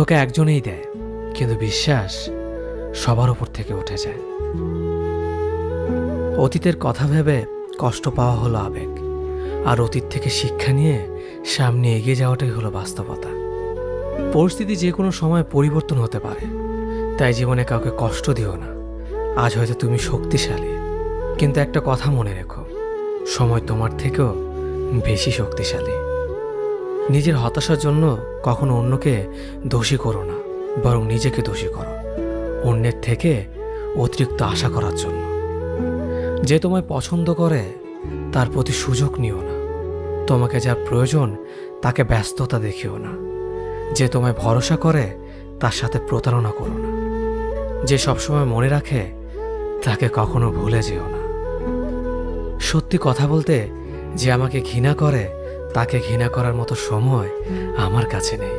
ধোকা একজনেই দেয়, কিন্তু বিশ্বাস সবার উপর থেকে উঠে যায়। অতীতের কথা ভেবে কষ্ট পাওয়া হলো আবেগ, আর অতীত থেকে শিক্ষা নিয়ে সামনে এগিয়ে যাওয়াটাই হলো বাস্তবতা। পরিস্থিতি যে কোনো সময় পরিবর্তন হতে পারে, তাই জীবনে কাউকে কষ্ট দিও না। আজ হয়তো তুমি শক্তিশালী, কিন্তু একটা কথা মনে রেখো, সময় তোমার থেকেও বেশি শক্তিশালী। নিজের হতাশার জন্য কখনো অন্যকে দোষী করো না, বরং নিজেকে দোষী করো, অন্যের থেকে অতিরিক্ত আশা করার জন্য। যে তোমায় পছন্দ করে, তার প্রতি সুযোগ নিও না। তোমাকে যার প্রয়োজন, তাকে ব্যস্ততা দেখিও না। যে তোমায় ভরসা করে, তার সাথে প্রতারণা করো না। যে সবসময় মনে রাখে, তাকে কখনো ভুলে যেও না। সত্যি কথা বলতে, যে আমাকে ঘৃণা করে তাকে ঘৃণা করার মতো সময় আমার কাছে নেই।